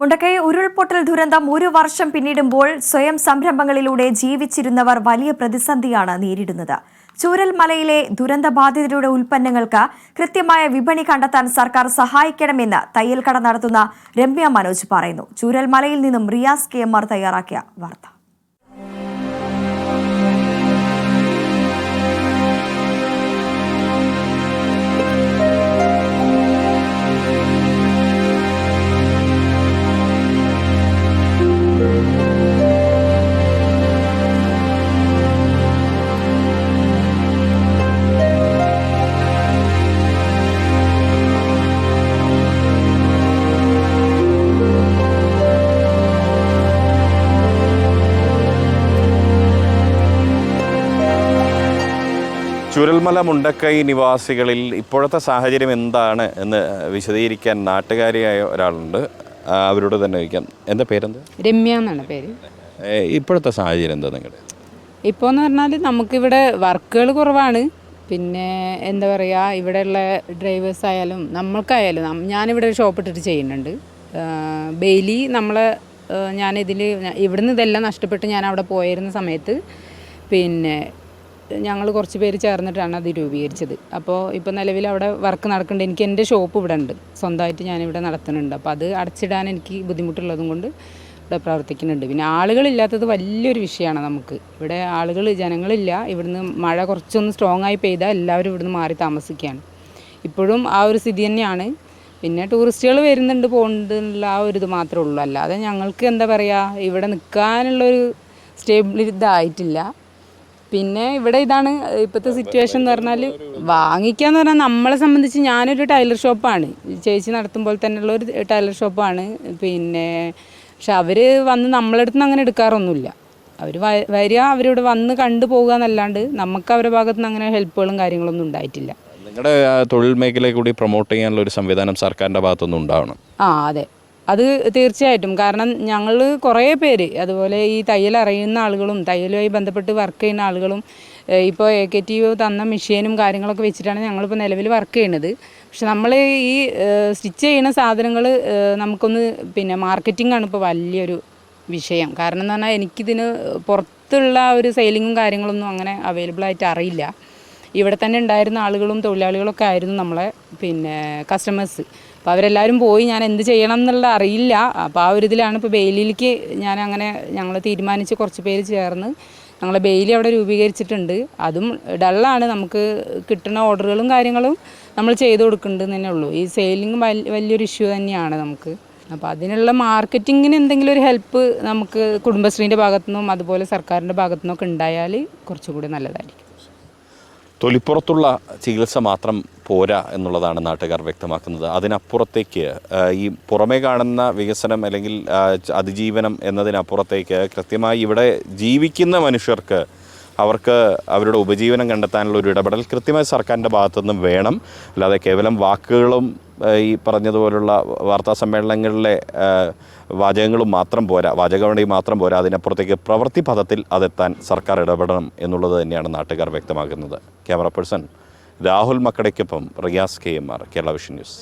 മുണ്ടക്കൈ ഉരുൾപൊട്ടൽ ദുരന്തം ഒരു വർഷം പിന്നിടുമ്പോൾ സ്വയം സംരംഭങ്ങളിലൂടെ ജീവിച്ചിരുന്നവർ വലിയ പ്രതിസന്ധിയാണ് നേരിടുന്നത്. ചൂരൽ മലയിലെ ദുരന്തബാധിതരുടെ ഉൽപ്പന്നങ്ങൾക്ക് കൃത്യമായ വിപണി കണ്ടെത്താൻ സർക്കാർ സഹായിക്കണമെന്ന് തയ്യൽക്കട നടത്തുന്ന രമ്യ മനോജ് പറയുന്നു. ചൂരൽ മലയിൽ നിന്നും റിയാസ് കെ എം ആർ തയ്യാറാക്കിയ വാർത്ത. ചുരൽമല മുണ്ടക്കൈ നിവാസികളിൽ ഇപ്പോഴത്തെ സാഹചര്യം എന്താണ് എന്ന് വിശദീകരിക്കാൻ നാട്ടുകാരിയായ ഒരാളുണ്ട്. അവരോട് തന്നെ ചോദിക്കാം. എന്താ പേരെന്ത്? രമ്യ എന്നാണ് പേര്. ഇപ്പോഴത്തെ സാഹചര്യം എന്താ നിങ്ങളുടെ? ഇപ്പോൾ എന്ന് പറഞ്ഞാൽ നമുക്കിവിടെ വർക്കുകൾ കുറവാണ്. പിന്നെ എന്താ പറയുക ഇവിടെയുള്ള ഡ്രൈവേഴ്സ് ആയാലും നമ്മൾക്കായാലും ഞാനിവിടെ ഒരു ഷോപ്പ് ഇട്ടിട്ട് ചെയ്യുന്നുണ്ട്. ബെയിലി നമ്മളെ ഞാനിതിൽ ഇവിടുന്ന് ഇതെല്ലാം നഷ്ടപ്പെട്ട് ഞാൻ അവിടെ പോയിരുന്ന സമയത്ത് പിന്നെ ഞങ്ങൾ കുറച്ച് പേര് ചേർന്നിട്ടാണ് അത് രൂപീകരിച്ചത്. അപ്പോൾ ഇപ്പോൾ നിലവിൽ അവിടെ വർക്ക് നടക്കുന്നുണ്ട്. എനിക്ക് എന്റെ ഷോപ്പ് ഇവിടെ ഉണ്ട്. സ്വന്തമായിട്ട് ഞാനിവിടെ നടത്തുന്നുണ്ട്. അപ്പോൾ അത് അടച്ചിടാൻ എനിക്ക് ബുദ്ധിമുട്ടുള്ളതും കൊണ്ട് ഇവിടെ പ്രവർത്തിക്കുന്നുണ്ട്. പിന്നെ ആളുകളില്ലാത്തത് വലിയൊരു വിഷയമാണ് നമുക്ക്. ഇവിടെ ആളുകൾ ജനങ്ങളില്ല ഇവിടുന്ന് മഴ കുറച്ചൊന്ന് സ്ട്രോങ് ആയി പെയ്താൽ എല്ലാവരും ഇവിടുന്ന് മാറി താമസിക്കുകയാണ്. ഇപ്പോഴും ആ ഒരു സ്ഥിതി തന്നെയാണ്. പിന്നെ ടൂറിസ്റ്റുകൾ വരുന്നുണ്ട് പോകുന്നുണ്ട് ആ ഒരു ഇത് മാത്രമേ ഉള്ളൂ. അല്ലാതെ ഞങ്ങൾക്ക് എന്താ പറയുക ഇവിടെ നിൽക്കാനുള്ളൊരു സ്റ്റേബിൾ ഇതായിട്ടില്ല. പിന്നെ ഇവിടെ ഇതാണ് ഇപ്പോഴത്തെ സിറ്റുവേഷൻ എന്ന് പറഞ്ഞാൽ വാങ്ങിക്കാന്ന് പറഞ്ഞാൽ നമ്മളെ സംബന്ധിച്ച് ഞാനൊരു ടൈലർ ഷോപ്പാണ്. ചേച്ചി നടത്തുമ്പോൾ തന്നെയുള്ള ഒരു ടൈലർ ഷോപ്പാണ്. പിന്നെ പക്ഷെ അവർ വന്ന് നമ്മളടുത്ത് നിന്ന് അങ്ങനെ എടുക്കാറൊന്നുമില്ല. അവർ വരിക അവരിവിടെ വന്ന് കണ്ടു പോകുക എന്നല്ലാണ്ട് നമുക്ക് അവരുടെ ഭാഗത്തുനിന്ന് അങ്ങനെ ഹെൽപ്പുകളും കാര്യങ്ങളൊന്നും ഉണ്ടായിട്ടില്ല. നിങ്ങളുടെ തൊഴിൽ മേഖലയെ കൂടി പ്രൊമോട്ട് ചെയ്യാനുള്ള ഒരു സംവിധാനം സർക്കാരിന്റെ ഭാഗത്തുനിന്ന് ഉണ്ടാവണം. ആ അതെ. അത് തീർച്ചയായിട്ടും. കാരണം ഞങ്ങൾ കുറേ പേര് അതുപോലെ ഈ തയ്യൽ അറിയുന്ന ആളുകളും തയ്യലുമായി ബന്ധപ്പെട്ട് വർക്ക് ചെയ്യുന്ന ആളുകളും ഇപ്പോൾ എ കെ ടി യു തന്ന മെഷീനും കാര്യങ്ങളൊക്കെ വെച്ചിട്ടാണ് ഞങ്ങളിപ്പോൾ നിലവിൽ വർക്ക് ചെയ്യുന്നത് പക്ഷെ നമ്മൾ ഈ സ്റ്റിച്ച് ചെയ്യുന്ന സാധനങ്ങൾ നമുക്കൊന്ന് പിന്നെ മാർക്കറ്റിംഗാണ് ഇപ്പോൾ വലിയൊരു വിഷയം. കാരണം എന്ന് പറഞ്ഞാൽ എനിക്കിതിന് പുറത്തുള്ള ഒരു സെയിലിങ്ങും കാര്യങ്ങളൊന്നും അങ്ങനെ അവൈലബിൾ ആയിട്ട് അറിയില്ല. ഇവിടെ തന്നെ ഉണ്ടായിരുന്ന ആളുകളും തൊഴിലാളികളൊക്കെ ആയിരുന്നു നമ്മളെ പിന്നെ കസ്റ്റമേഴ്സ് അപ്പോൾ അവരെല്ലാവരും പോയി ഞാൻ എന്ത് ചെയ്യണം എന്നുള്ള അറിയില്ല. അപ്പോൾ ആ ഒരു ഇതിലാണ് ഇപ്പോൾ ബെയിലിലേക്ക് ഞാൻ അങ്ങനെ ഞങ്ങൾ തീരുമാനിച്ച് കുറച്ച് പേര് ചേർന്ന് ഞങ്ങൾ ബെയിലി അവിടെ രൂപീകരിച്ചിട്ടുണ്ട്. അതും ഡള്ളാണ് നമുക്ക് കിട്ടുന്ന ഓർഡറുകളും കാര്യങ്ങളും നമ്മൾ ചെയ്ത് കൊടുക്കുന്നുണ്ട് തന്നെ ഉള്ളൂ. ഈ സെയിലിംഗ് വലിയൊരു ഇഷ്യൂ തന്നെയാണ് നമുക്ക്. അപ്പോൾ അതിനുള്ള മാർക്കറ്റിങ്ങിന് എന്തെങ്കിലും ഒരു ഹെൽപ്പ് നമുക്ക് കുടുംബശ്രീന്റെ ഭാഗത്തുനിന്നും അതുപോലെ സർക്കാരിന്റെ ഭാഗത്തുനിന്നൊക്കെ ഉണ്ടായാൽ കുറച്ചുകൂടി നല്ലതായിരിക്കും. തൊലിപ്പുറത്തുള്ള ചികിത്സ മാത്രം പോരാ എന്നുള്ളതാണ് നാട്ടുകാർ വ്യക്തമാക്കുന്നത്. അതിനപ്പുറത്തേക്ക് ഈ പുറമേ കാണുന്ന വികസനം അല്ലെങ്കിൽ അതിജീവനം എന്നതിനപ്പുറത്തേക്ക് കൃത്യമായി ഇവിടെ ജീവിക്കുന്ന മനുഷ്യർക്ക് അവർക്ക് അവരുടെ ഉപജീവനം കണ്ടെത്താനുള്ള ഒരു ഇടപെടൽ കൃത്യമായി സർക്കാരിന്റെ ഭാഗത്തുനിന്നും വേണം. അല്ലാതെ കേവലം വാക്കുകളും ഈ പറഞ്ഞതുപോലുള്ള വാർത്താ സമ്മേളനങ്ങളിലെ വാചകങ്ങളും മാത്രം പോരാ വാചകവണി മാത്രം പോരാ അതിനപ്പുറത്തേക്ക് പ്രവൃത്തി പദത്തിൽ അതെത്താൻ സർക്കാർ ഇടപെടണം എന്നുള്ളത് തന്നെയാണ് നാട്ടുകാർ വ്യക്തമാക്കുന്നത്. Camera person Rahul മക്കടയ്ക്കൊപ്പം Riyas K M R Kerala vision news.